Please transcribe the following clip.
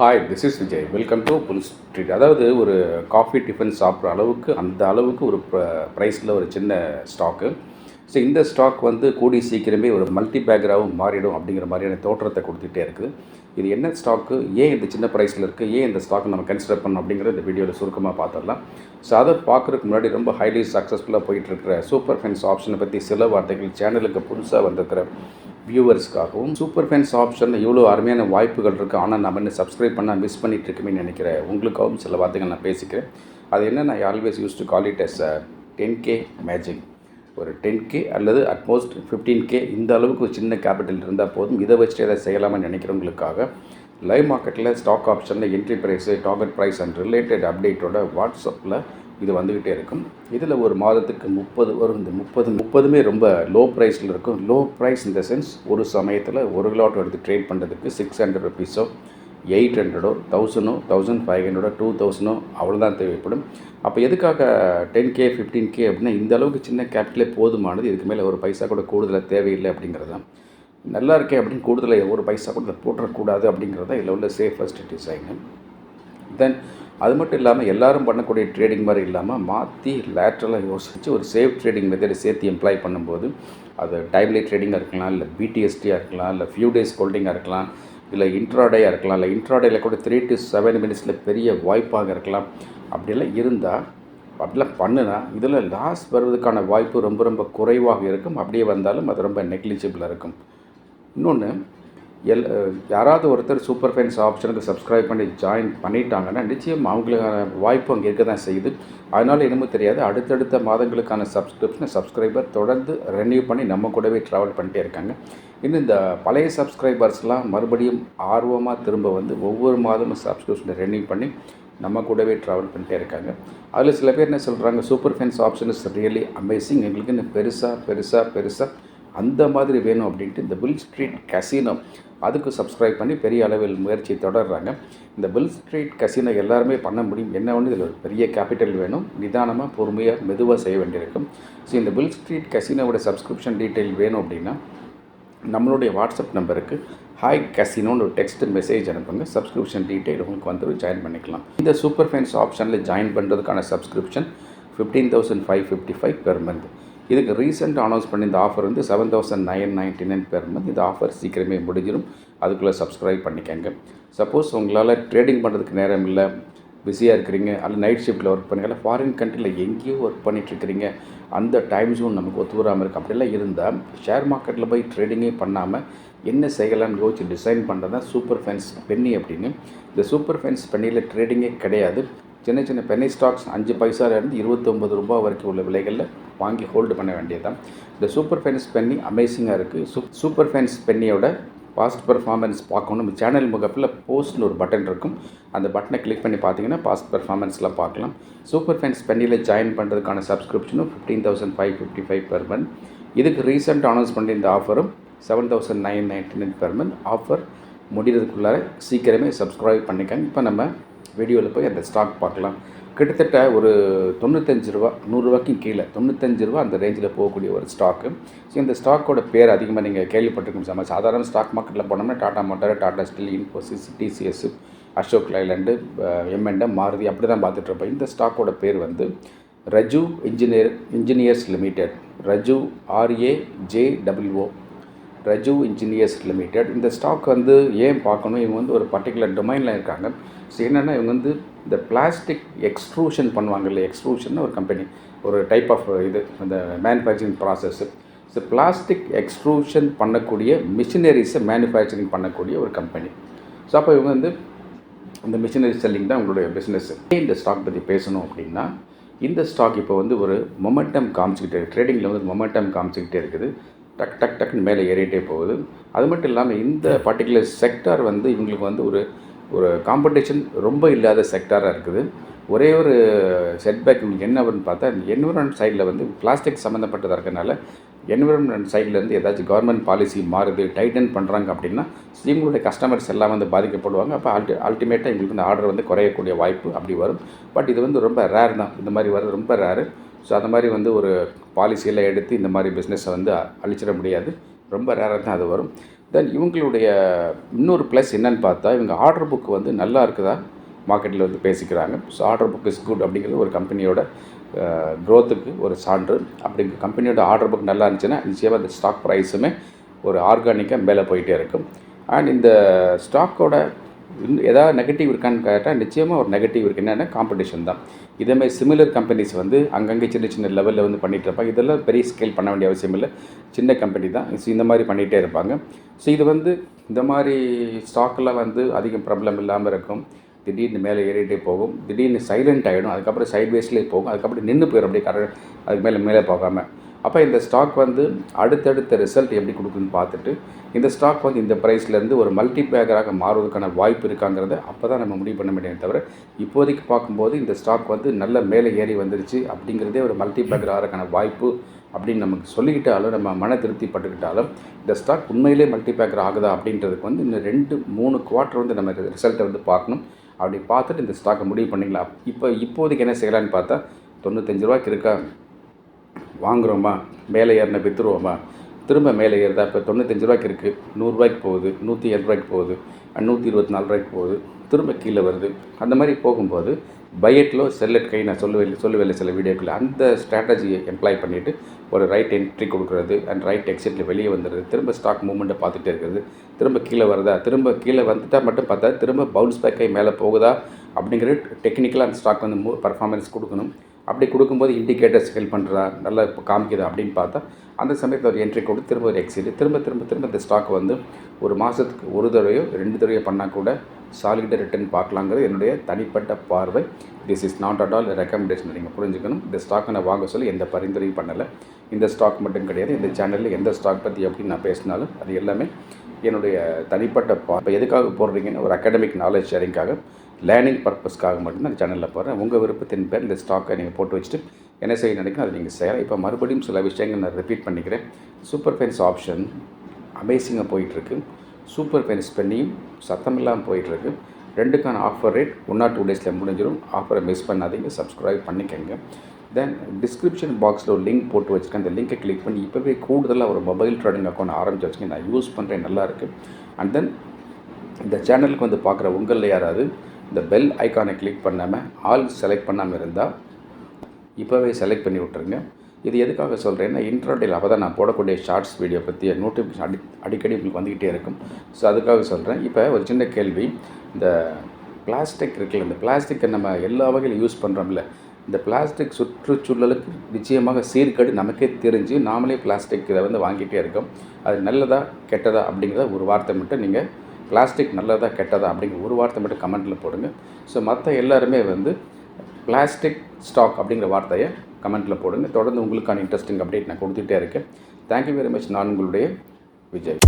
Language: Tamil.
Hi this is Vijay welcome to bull street அதாவது ஒரு காஃபி டிஃபன் சாப்பிட்ற அளவுக்கு அந்த அளவுக்கு ஒரு ப்ரைஸில் ஒரு சின்ன ஸ்டாக்கு ஸோ இந்த ஸ்டாக் வந்து கூடி சீக்கிரமே ஒரு மல்டி பேக்கராகவும் மாறிடும் அப்படிங்கிற மாதிரியான தோற்றத்தை கொடுத்துட்டே இருக்குது. இது என்ன ஸ்டாக்கு ஏன் இந்த சின்ன ப்ரைஸில் இருக்குது ஏன் இந்த ஸ்டாக் நம்ம கன்சிடர் பண்ணணும் அப்படிங்கிற இந்த வீடியோவில் சுருக்கமாக பார்த்துடலாம். ஸோ அதை பார்க்குறதுக்கு முன்னாடி ரொம்ப ஹைலி சக்ஸஸ்ஃபுல்லாக போயிட்டு இருக்கிற சூப்பர் ஃபென்ஸ் ஆப்ஷனை பற்றி சில வார்த்தைகள் சேனலுக்கு புதுசாக வந்திருக்கிற வியூவர்ஸ்க்காகவும் சூப்பர் ஃபேன்ஸ் ஆப்ஷனில் இவ்வளோ அருமையான வாய்ப்புகள் இருக்குது ஆனால் நம்ம என்ன சப்ஸ்கிரைப் பண்ணால் மிஸ் பண்ணிகிட்ருக்குமே நினைக்கிறேன் உங்களுக்காகவும் சில வார்த்தைகள் நான் பேசிக்கிறேன். அது என்ன நான் always use to call it as ten K magic ஒரு டென் கே அல்லது அட்மோஸ்ட் ஃபிஃப்டீன் கே இந்த அளவுக்கு ஒரு சின்ன கேபிட்டல் இருந்தால் போதும். இதை வச்சுட்டு எதாவது செய்யலாமான்னு நினைக்கிறவங்களுக்காக லைவ் மார்க்கெட்டில் ஸ்டாக் ஆப்ஷனில் entry price target price and related அப்டேட்டோட வாட்ஸ்அப்பில் இது வந்துக்கிட்டே இருக்கும். இதில் ஒரு மாதத்துக்கு முப்பது வரும் இந்த முப்பது முப்பதுமே ரொம்ப லோ ப்ரைஸில் இருக்கும். லோ ப்ரைஸ் இந்த சென்ஸ் ஒரு சமயத்தில் ஒரு கிலோட்டோ எடுத்து ட்ரேட் பண்ணுறதுக்கு சிக்ஸ் ஹண்ட்ரட் ருபீஸோ எயிட் ஹண்ட்ரடோ தௌசண்டோ தௌசண்ட் ஃபைவ் ஹண்ட்ரடோ டூ தௌசண்டோ அவ்வளோதான் தேவைப்படும். அப்போ எதுக்காக டென் கே ஃபிஃப்டீன் கே அப்படின்னா இந்த அளவுக்கு சின்ன கேபிட்டலே போதுமானது இதுக்கு மேலே ஒரு பைசா கூட கூடுதலாக தேவையில்லை அப்படிங்கிறது தான். நல்லா இருக்கே அப்படின்னு கூடுதலாக ஒரு பைசா கூட போட்டுறக்கூடாது அப்படிங்கிறது தான் இதில் உள்ள சேஃபஸ்ட் டிசைனு தென் அது மட்டும் இல்லாமல் எல்லாரும் பண்ணக்கூடிய ட்ரேடிங் மாதிரி இல்லாமல் மாற்றி லேட்ரலாக யோசித்து ஒரு சேஃப் ட்ரேடிங் மெத்தடை சேர்த்து எம்ப்ளாய் பண்ணும்போது அது டைம்லி ட்ரேடிங்காக இருக்கலாம் இல்லை பிடிஎஸ்டியாக இருக்கலாம் இல்லை ஃபியூ டேஸ் ஹோல்டிங்காக இருக்கலாம் இல்லை இன்ட்ராடேயாக இருக்கலாம் இல்லை இன்ட்ராடேயில் கூட த்ரீ டு செவன் மினிட்ஸில் பெரிய வாய்ப்பாக இருக்கலாம். அப்படியெல்லாம் இருந்தால் அப்படிலாம் பண்ணுனா இதில் லாஸ் வருவதற்கான வாய்ப்பு ரொம்ப ரொம்ப குறைவாக இருக்கும். அப்படியே வந்தாலும் அது ரொம்ப நெக்லிஜிபிளாக இருக்கும். இன்னொன்று எல் யாராவது ஒருத்தர் சூப்பர் ஃபைன்ஸ் ஆப்ஷனுக்கு சப்ஸ்கிரைப் பண்ணி ஜாயின் பண்ணிட்டாங்கன்னா நிச்சயம் அவங்களுக்கான வாய்ப்பு அங்கே இருக்க தான் செய்யுது. அதனால் என்னமோ தெரியாது. அடுத்தடுத்த மாதங்களுக்கான சப்ஸ்கிரிப்ஷனை சப்ஸ்கிரைபர் தொடர்ந்து ரெனியூ பண்ணி நம்ம கூடவே ட்ராவல் பண்ணிட்டே இருக்காங்க. இன்னும் இந்த பழைய சப்ஸ்கிரைபர்ஸ்லாம் மறுபடியும் ஆர்வமாக திரும்ப வந்து ஒவ்வொரு மாதமும் சப்ஸ்கிரிப்ஷனை ரெனியூ பண்ணி நம்ம கூடவே ட்ராவல் பண்ணிட்டே இருக்காங்க. அதில் சில பேர் என்ன சொல்கிறாங்க super fans option is really amazing எங்களுக்கு இன்னும் பெருசாக பெருசாக பெருசாக அந்த மாதிரி வேணும் அப்படின்ட்டு இந்த பில் ஸ்ட்ரீட் கசினோ அதுக்கு சப்ஸ்கிரைப் பண்ணி பெரிய அளவில் முயற்சி தொடர்றாங்க. இந்த பில் ஸ்ட்ரீட் கசினோ எல்லாருமே பண்ண முடியும். என்ன ஒன்று இதில் ஒரு பெரிய கேபிட்டல் வேணும். நிதானமாக பொறுமையாக மெதுவாக செய்ய வேண்டியிருக்கும். ஸோ இந்த பில் ஸ்ட்ரீட் கசினோவோட சப்ஸ்கிரிப்ஷன் டீட்டெயில் வேணும் அப்படின்னா நம்மளுடைய வாட்ஸ்அப் நம்பருக்கு ஹாய் கசினோன்னு ஒரு டெக்ஸ்ட் மெசேஜ் அனுப்புங்க. சப்ஸ்கிரிப்ஷன் டீட்டெயில் உங்களுக்கு வந்து ஜாயின் பண்ணிக்கலாம். இந்த சூப்பர் ஃபேன்ஸ் ஆப்ஷனில் ஜாயின் பண்ணுறதுக்கான subscription fifteen thousand five fifty five per month இதுக்கு ரீசெண்ட் அனௌன்ஸ் பண்ணி இந்த ஆஃபர் வந்து seven thousand nine ninety nine per வந்து இந்த ஆஃபர் சீக்கிரமே முடிஞ்சிடும் அதுக்குள்ளே சப்ஸ்கிரைப் பண்ணிக்கங்க. சப்போஸ் உங்களால் ட்ரேடிங் பண்ணுறதுக்கு நேரம் இல்லை பிஸியாக இருக்கிறீங்க அல்ல நைட் ஷிஃப்ட்டில் ஒர்க் பண்ணுங்க இல்லை ஃபாரின் கண்ட்ரியில் எங்கேயோ ஒர்க் பண்ணிகிட்ருக்கிறீங்க அந்த டைம் ஜோன் நமக்கு ஒத்து வராமல் இருக்குது அப்படிலாம் இருந்தால் ஷேர் மார்க்கெட்டில் போய் ட்ரேடிங்கே பண்ணாமல் என்ன செய்யலாம்னு யோசிச்சு டிசைன் பண்ணுறது தான் சூப்பர் ஃபென்ஸ் பென்னி அப்படின்னு. இந்த சூப்பர் ஃபென்ஸ் பென்னியில் ட்ரேடிங்கே கிடையாது. சின்ன சின்ன பென்னி ஸ்டாக்ஸ் அஞ்சு பைசாலேருந்து இருபத்தொம்பது ரூபா வரைக்கும் உள்ள விலைகளில் வாங்கி ஹோல்டு பண்ண வேண்டியது தான் இந்த சூப்பர் ஃபைன்ஸ் பென்னி அமேசிங்காக இருக்குது சூப் சூப்பர் ஃபைன்ஸ் பென்னியோட பாஸ்ட் பர்ஃபார்மன்ஸ் பார்க்கணும். நம்ம சேனல் முகப்பில் போஸ்ட்னு ஒரு பட்டன் இருக்கும். அந்த பட்டனை கிளிக் பண்ணி பார்த்தீங்கன்னா பாஸ்ட் பர்ஃபார்மன்ஸ்லாம் பார்க்கலாம். சூப்பர் ஃபேன்ஸ் பென்னியில் ஜாயின் பண்ணுறதுக்கான சப்ஸ்கிரிப்ஷனும் fifteen thousand five fifty five per month இதுக்கு ரீசெண்ட் அனௌன்ஸ் பண்ணி ஆஃபரும் seven thousand nine ninety nine per month offer முடிகிறதுக்குள்ளார சீக்கிரமே சப்ஸ்கிரைப் பண்ணிக்காங்க. இப்போ நம்ம வீடியோவில் போய் அந்த ஸ்டாக் பார்க்கலாம். கிட்டத்தட்ட ஒரு தொண்ணூத்தஞ்சு ரூபா நூறுரூவாக்கும் கீழே தொண்ணூத்தஞ்சு ரூபா அந்த ரேஞ்சில் போகக்கூடிய ஒரு ஸ்டாக்கு ஸோ இந்த ஸ்டாக்கோட பேர் அதிகமாக நீங்கள் கேள்விப்பட்டிருக்கும் சார் சாதாரண ஸ்டாக் மார்க்கெட்டில் போனோம்னா Tata motor Tata steel Infosys TCS Ashok Leyland momentum Maruti அப்படி தான் பார்த்துட்ருப்போம் இந்த ஸ்டாக்கோட பேர் வந்து Raju engineer engineers limited Raju R A J W O Raju engineers limited இந்த ஸ்டாக் வந்து ஏன் பார்க்கணும்? இவங்க வந்து ஒரு பர்டிகுலர் டொமைனில் இருக்காங்க. ஸோ என்னென்னா இவங்க வந்து இந்த பிளாஸ்டிக் எக்ஸ்ட்ரூஷன் பண்ணுவாங்க இல்லை எக்ஸ்ட்ரூஷன் ஒரு கம்பெனி ஒரு டைப் ஆஃப் இது அந்த manufacturing process so plastic extrusion பண்ணக்கூடிய மிஷினரிஸை மேனுஃபேக்சரிங் பண்ணக்கூடிய ஒரு கம்பெனி ஸோ அப்போ இவங்க வந்து இந்த மிஷினரி செல்லிங் தான் உங்களுடைய பிஸ்னஸ் இந்த ஸ்டாக் பற்றி பேசணும் அப்படின்னா இந்த ஸ்டாக் இப்போ வந்து ஒரு மொமெண்டம் காமிச்சிக்கிட்டே ட்ரேடிங்கில் வந்து மொமெண்டம் காமிச்சிக்கிட்டே இருக்குது. டக் டக் டக்குன்னு மேலே ஏறிட்டே போகுது. அது மட்டும் இல்லாமல் இந்த பர்டிகுலர் செக்டார் வந்து இவங்களுக்கு வந்து ஒரு ஒரு காம்படிஷன் ரொம்ப இல்லாத செக்டாராக இருக்குது. ஒரே ஒரு செட்பேக் என்ன அப்படின்னு பார்த்தா என்விரான்மெண்ட் சைடில் வந்து பிளாஸ்டிக் சம்மந்தப்பட்டதாக இருக்கனால என்விரான்மெண்ட் சைட்லேருந்து ஏதாச்சும் கவர்மெண்ட் பாலிசி மாறுது டைட்டன் பண்ணுறாங்க அப்படின்னா இவங்களுடைய கஸ்டமர்ஸ் எல்லாம் வந்து பாதிக்கப்படுவாங்க. அப்போ அல்டி அல்டிமேட்டாக எங்களுக்கு இந்த ஆர்டர் வந்து குறையக்கூடிய வாய்ப்பு அப்படி வரும். பட் இது வந்து ரொம்ப ரேர் தான். இந்த மாதிரி வர்றது ரொம்ப ரேரு ஸோ அந்த மாதிரி வந்து ஒரு பாலிசியெல்லாம் எடுத்து இந்த மாதிரி பிஸ்னஸை வந்து அழிச்சிட முடியாது. ரொம்ப ரேராக தான் அது வரும். தென் இவங்களுடைய இன்னொரு ப்ளஸ் என்னன்னு பார்த்தா இவங்க ஆர்டர் புக் வந்து நல்லா இருக்குதா? மார்க்கெட்டில் வந்து பேசிக்கிறாங்க. So order book is good அப்படிங்கிறது ஒரு கம்பெனியோட க்ரோத்துக்கு ஒரு சான்று. அப்படிங்க கம்பெனியோட ஆர்டர் புக் நல்லா இருந்துச்சுன்னா நிச்சயமாக இந்த ஸ்டாக் ப்ரைஸுமே ஒரு ஆர்கானிக்காக மேலே போயிட்டே இருக்கும். அண்ட் இந்த ஸ்டாக்கோட ஏதாவது நெகட்டிவ் இருக்கான்னு கேட்டால் நிச்சயமாக ஒரு நெகட்டிவ் இருக்குது என்னென்னா காம்படிஷன் தான். இதேமாதிரி சிமிலர் கம்பெனிஸ் வந்து அங்கங்கே சின்ன சின்ன லெவலில் வந்து பண்ணிகிட்டு இருப்பாங்க. இதெல்லாம் பெரிய ஸ்கேல் பண்ண வேண்டிய அவசியம் இல்லை. சின்ன கம்பெனி தான். ஸோ இந்த மாதிரி பண்ணிகிட்டே இருப்பாங்க. ஸோ இது வந்து இந்த மாதிரி ஸ்டாக்கெலாம் வந்து அதிகம் ப்ராப்ளம் இல்லாமல் இருக்கும். திடீர்னு மேலே ஏறிட்டே போகும். திடீர்னு சைலண்ட் ஆகிடும் அதுக்கப்புறம் சைட்வேஸ்லேயே போகும். அதுக்கப்புறம் நின்று போயிடும். அப்படியே கரெக்ட் அதுக்கு மேலே மேலே போகாமல் அப்போ இந்த ஸ்டாக் வந்து அடுத்தடுத்த ரிசல்ட் எப்படி கொடுக்குன்னு பார்த்துட்டு இந்த ஸ்டாக் வந்து இந்த ப்ரைஸ்லேருந்து ஒரு மல்டி பேக்கராக மாறுவதற்கான வாய்ப்பு இருக்காங்கிறத அப்போ தான் நம்ம முடிவு பண்ண முடியும் தவிர இப்போதைக்கு பார்க்கும்போது இந்த ஸ்டாக் வந்து நல்ல மேலே ஏறி வந்துருச்சு அப்படிங்கிறதே ஒரு மல்டி பேக்கர் வாய்ப்பு அப்படின்னு நமக்கு சொல்லிக்கிட்டாலும் நம்ம மன திருப்தி பட்டுக்கிட்டாலும் இந்த ஸ்டாக் உண்மையிலே மல்டி பேக்கர் ஆகுதா அப்படின்றதுக்கு வந்து இன்னும் ரெண்டு மூணு குவார்ட்டர் வந்து நம்ம ரிசல்ட்டை வந்து பார்க்கணும். அப்படி பார்த்துட்டு இந்த ஸ்டாக்கை முடிவு பண்ணிக்கலாம். இப்போ இப்போதைக்கு என்ன செய்யலான்னு பார்த்தா தொண்ணூத்தஞ்சு ரூபாய்க்கு இருக்கா வாங்குகிறோமா மேலே ஏறின விற்றுருவோமா திரும்ப மேலே ஏறுதா? இப்போ தொண்ணூத்தஞ்சு ரூபாய்க்கு இருக்குது நூறுரூவாய்க்கு போகுது. நூற்றி ஏழு ரூபாய்க்கு போகுது. நூற்றி இருபத்தி நாலு ரூபாய்க்கு போகுது. திரும்ப கீழே வருது. அந்த மாதிரி போகும்போது பையட்டிலோ செல்லட் கை நான் சொல்லுவேன் சொல்லுவேன் சில வீடியோக்களில் அந்த ஸ்ட்ராட்டஜியை எம்ப்ளாய் பண்ணிவிட்டு ஒரு ரைட் என்ட்ரி கொடுக்குறது அண்ட் ரைட் எக்ஸிட்டில் வெளியே வந்துடுது திரும்ப ஸ்டாக் மூவ்மெண்ட்டை பார்த்துட்டே இருக்கிறது. திரும்ப கீழே வருதா? திரும்ப கீழே வந்துட்டால் மட்டும் பார்த்தா திரும்ப பவுன்ஸ் பேக்கை மேலே போகுதா? அப்படிங்கிறது டெக்னிக்கலாக அந்த ஸ்டாக் வந்து மூ பர்ஃபார்மன்ஸ் கொடுக்கணும். அப்படி கொடுக்கும்போது இண்டிகேட்டர்ஸ் ஹெல்ப் பண்ணுறா நல்லா இப்போ காமிக்குதா அப்படின்னு பார்த்தா அந்த சமயத்தில் ஒரு என்ட்ரி கொடுத்து திரும்ப ஒரு எக்ஸிட் திரும்ப திரும்ப திரும்ப இந்த ஸ்டாக் வந்து ஒரு மாதத்துக்கு ஒரு தடவையோ ரெண்டு தடவையோ பண்ணால் கூட சாலிடாக ரிட்டர்ன் பார்க்கலாங்கிறது என்னுடைய தனிப்பட்ட பார்வை. This is not at all recommendation நீங்கள் புரிஞ்சுக்கணும். இந்த ஸ்டாக்கை நான் வாங்க சொல்லி எந்த பரிந்துரையும் பண்ணலை. இந்த ஸ்டாக் மட்டும் கிடையாது. இந்த சேனலில் எந்த ஸ்டாக் பற்றி எப்படி நான் பேசினாலும் அது எல்லாமே என்னுடைய தனிப்பட்ட பா எதுக்காக போடுறீங்கன்னு ஒரு அகாடமிக் நாலேஜ் ஷேரிங்காக லேர்னிங் பர்பஸ்க்காக மட்டும்தான் அந்த சேனலில் போகிறேன் உங்கள் விருப்பத்தின் பேர் இந்த ஸ்டாக்கை நீங்கள் போட்டு வச்சுட்டு என்ன செய்ய நினைக்கணும் அதை நீங்கள் செய்யலாம். இப்போ மறுபடியும் சில விஷயங்கள் நான் ரிப்பீட் பண்ணிக்கிறேன். சூப்பர் ஃபைன்ஸ் ஆப்ஷன் அமேசிங்காக போயிட்டுருக்கு. சூப்பர் ஃபைன்ஸ் பண்ணியும் சத்தம் இல்லாமல் போயிட்டுருக்கு. ரெண்டுக்கான offer rate one or two டேஸில் முடிஞ்சிடும். ஆஃபரை மிஸ் பண்ணாதீங்க. சப்ஸ்கிரைப் பண்ணிக்கோங்க. தென் டிஸ்கிரிப்ஷன் பாக்ஸில் ஒரு லிங்க் போட்டு வச்சுருக்கேன். அந்த லிங்கை கிளிக் பண்ணி இப்போவே கூடுதலாக ஒரு மொபைல் ட்ரேடிங் அக்கௌண்ட் ஆரம்பிச்சு வச்சுக்கேன் நான் யூஸ் பண்ணுறேன் நல்லா இருக்குது அண்ட் தென் இந்த சேனலுக்கு வந்து பார்க்குற உங்களில் யாராவது இந்த பெல் ஐக்கானை கிளிக் பண்ணாமல் ஆல் செலக்ட் பண்ணாமல் இருந்தால் இப்போவே செலக்ட் பண்ணி விட்ருங்க இது எதுக்காக சொல்கிறேன்னா இன்ட்ரோடையில் அப்போ தான் நான் போடக்கூடிய ஷார்ட்ஸ் வீடியோ பற்றி நோட்டிஃபிகேஷன் அடி அடிக்கடி உங்களுக்கு வந்துக்கிட்டே இருக்கும். ஸோ அதுக்காக சொல்கிறேன் இப்போ ஒரு சின்ன கேள்வி. இந்த பிளாஸ்டிக் இருக்குல்ல இந்த பிளாஸ்டிக்கை நம்ம எல்லா வகையிலும் யூஸ் பண்ணுறோம்ல இந்த பிளாஸ்டிக் சுற்றுச்சூழலுக்கு நிச்சயமாக சீர்கேடு நமக்கே தெரிஞ்சு நாமளே பிளாஸ்டிக் இதை வந்து வாங்கிட்டே இருக்கோம். அது நல்லதா கெட்டதா அப்படிங்கிறத ஒரு வார்த்தை மட்டும் நீங்கள் பிளாஸ்டிக் நல்லதா கெட்டதா அப்படிங்கிற ஒரு வார்த்தை மட்டும் கமெண்ட்டில் போடுங்க. ஸோ மற்ற எல்லாருமே வந்து பிளாஸ்டிக் ஸ்டாக் அப்படிங்கிற வார்த்தையை கமெண்ட்டில் போடுங்க. தொடர்ந்து உங்களுக்கான இன்ட்ரெஸ்டிங் அப்டேட் நான் கொடுத்துட்டே இருக்கேன். தேங்க்யூ வெரி மச் நான் உங்களுடைய விஜய்.